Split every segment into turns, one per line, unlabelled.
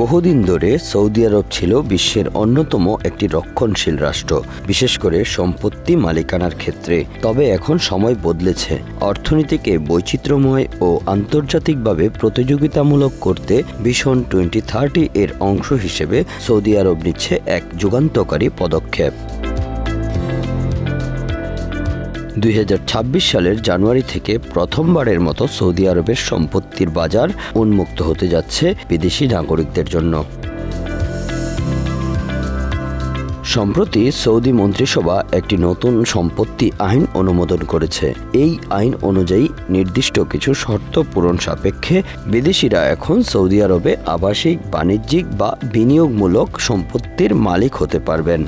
বহুদিন ধরে সৌদি আরব ছিল বিশ্বের অন্যতম একটি রক্ষণশীল রাষ্ট্র, বিশেষ করে সম্পত্তি মালিকানার ক্ষেত্রে। তবে এখন সময় বদলেছে। অর্থনীতিকে বৈচিত্র্যময় ও আন্তর্জাতিকভাবে প্রতিযোগিতামূলক করতে ভীষণ টোয়েন্টি থার্টি এর অংশ হিসেবে সৌদি আরব নিচ্ছে এক যুগান্তকারী পদক্ষেপ। দুই হাজার ছাব্বিশ সালের জানুয়ারি থেকে প্রথমবারের মতো সৌদি আরবের সম্পত্তির বাজার উন্মুক্ত হতে যাচ্ছে বিদেশি নাগরিকদের জন্য। সম্প্রতি সৌদি মন্ত্রিসভা একটি নতুন সম্পত্তি আইন অনুমোদন করেছে। এই আইন অনুযায়ী নির্দিষ্ট কিছু শর্ত পূরণ সাপেক্ষে বিদেশিরা এখন সৌদি আরবে আবাসিক, বাণিজ্যিক বা বিনিয়োগমূলক সম্পত্তির মালিক হতে পারবেন।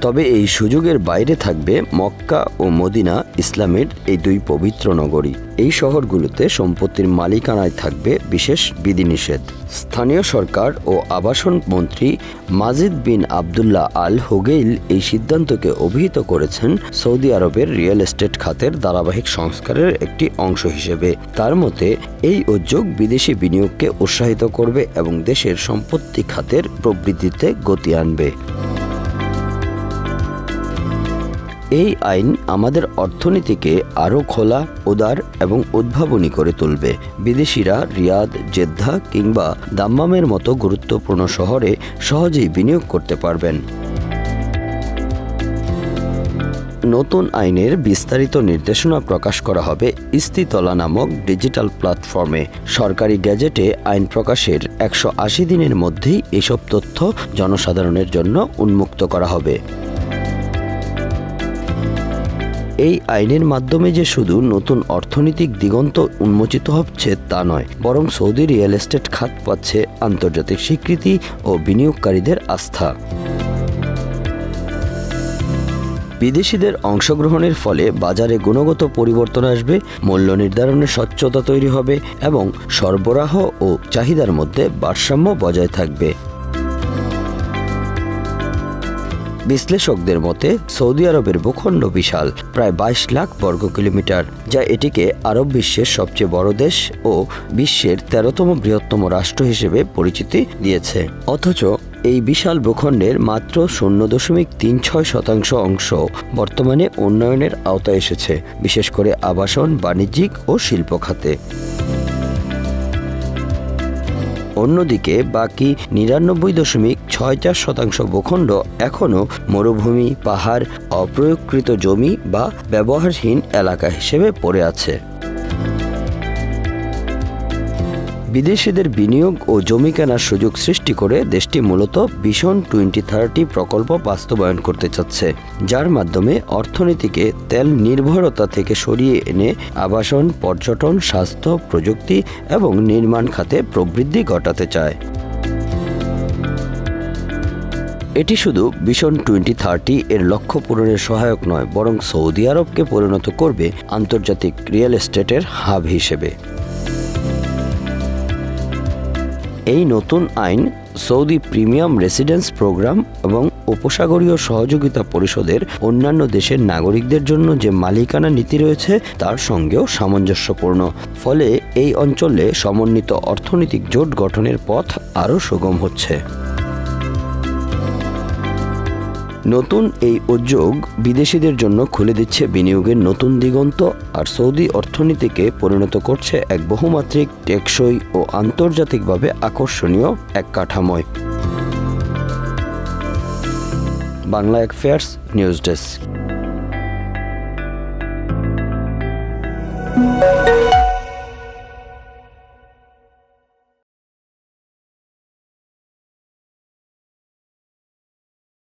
তবে এই সুযোগের বাইরে থাকবে মক্কা ও মদিনা ইসলামের এই দুই পবিত্র নগরী। এই শহরগুলোতে সম্পত্তির মালিকানায় থাকবে বিশেষ বিধিনিষেধ। স্থানীয় সরকার ও আবাসন মন্ত্রী মাজিদ বিন আবদুল্লাহ আল হোগেইল এই সিদ্ধান্তকে অভিহিত করেছেন সৌদি আরবের রিয়েল এস্টেট খাতের ধারাবাহিক সংস্কারের একটি অংশ হিসেবে। তার মতে, এই উদ্যোগ বিদেশি বিনিয়োগকে উৎসাহিত করবে এবং দেশের সম্পত্তি খাতের প্রবৃদ্ধিতে গতি আনবে। এই আইন আমাদের অর্থনীতিকে আরও খোলা, উদার এবং উদ্ভাবনী করে তুলবে। বিদেশিরা রিয়াদ, জেদ্দা কিংবা দাম্মামের মতো গুরুত্বপূর্ণ শহরে সহজেই বিনিয়োগ করতে পারবেন। নতুন আইনের বিস্তারিত নির্দেশনা প্রকাশ করা হবে ইস্তিতলা নামক ডিজিটাল প্ল্যাটফর্মে। সরকারি গ্যাজেটে আইন প্রকাশের একশো আশি দিনের মধ্যেই এসব তথ্য জনসাধারণের জন্য উন্মুক্ত করা হবে। এই আইনের মাধ্যমে যে শুধু নতুন অর্থনৈতিক দিগন্ত উন্মোচিত হচ্ছে তা নয়, বরং সৌদি রিয়েল এস্টেট খাত পাচ্ছে আন্তর্জাতিক স্বীকৃতি ও বিনিয়োগকারীদের আস্থা। বিদেশিদের অংশগ্রহণের ফলে বাজারে গুণগত পরিবর্তন আসবে, মূল্য নির্ধারণের স্বচ্ছতা তৈরি হবে এবং সরবরাহ ও চাহিদার মধ্যে ভারসাম্য বজায় থাকবে। বিশ্লেষকদের মতে, সৌদি আরবের ভূখণ্ড বিশাল, প্রায় বাইশ লাখ বর্গ কিলোমিটার, যা এটিকে আরব বিশ্বের সবচেয়ে বড় দেশ ও বিশ্বের তেরোতম বৃহত্তম রাষ্ট্র হিসেবে পরিচিতি দিয়েছে। অথচ এই বিশাল ভূখণ্ডের মাত্র শূন্য দশমিক তিন ছয় শতাংশ অংশ বর্তমানে উন্নয়নের আওতায় এসেছে, বিশেষ করে আবাসন, বাণিজ্যিক ও শিল্প খাতে। অন্যদিকে বাকি নিরানব্বই দশমিক ছয় চার শতাংশ ভূখণ্ড এখনও মরুভূমি, পাহাড়, অপ্রয়োগকৃত জমি বা ব্যবহারহীন এলাকা হিসেবে পড়ে আছে। বিদেশিদের বিনিয়োগ ও জমি কেনার সুযোগ সৃষ্টি করে দেশটি মূলত ভীষণ টোয়েন্টি থার্টি প্রকল্প বাস্তবায়ন করতে চাচ্ছে, যার মাধ্যমে অর্থনীতিকে তেল নির্ভরতা থেকে সরিয়ে এনে আবাসন, পর্যটন, স্বাস্থ্য, প্রযুক্তি এবং নির্মাণ খাতে প্রবৃদ্ধি ঘটাতে চায়। এটি শুধু ভীষণ টোয়েন্টি থার্টি এর লক্ষ্য পূরণের সহায়ক নয়, বরং সৌদি আরবকে পরিণত করবে আন্তর্জাতিক রিয়েল এস্টেটের হাব হিসেবে। এই নতুন আইন সৌদি প্রিমিয়াম রেসিডেন্স প্রোগ্রাম এবং উপসাগরীয় সহযোগিতা পরিষদের অন্যান্য দেশের নাগরিকদের জন্য যে মালিকানা নীতি রয়েছে, তার সঙ্গেও সামঞ্জস্যপূর্ণ। ফলে এই অঞ্চলে সমন্বিত অর্থনৈতিক জোট গঠনের পথ আরও সুগম হচ্ছে। নতুন এই উদ্যোগ বিদেশিদের জন্য খুলে দিচ্ছে বিনিয়োগের নতুন দিগন্ত, আর সৌদি অর্থনীতিকে পরিণত করছে এক বহুমাত্রিক, টেকসই ও আন্তর্জাতিকভাবে আকর্ষণীয় এক কাঠাময়। বাংলা এক ফেয়ার্স নিউজ ডেস্ক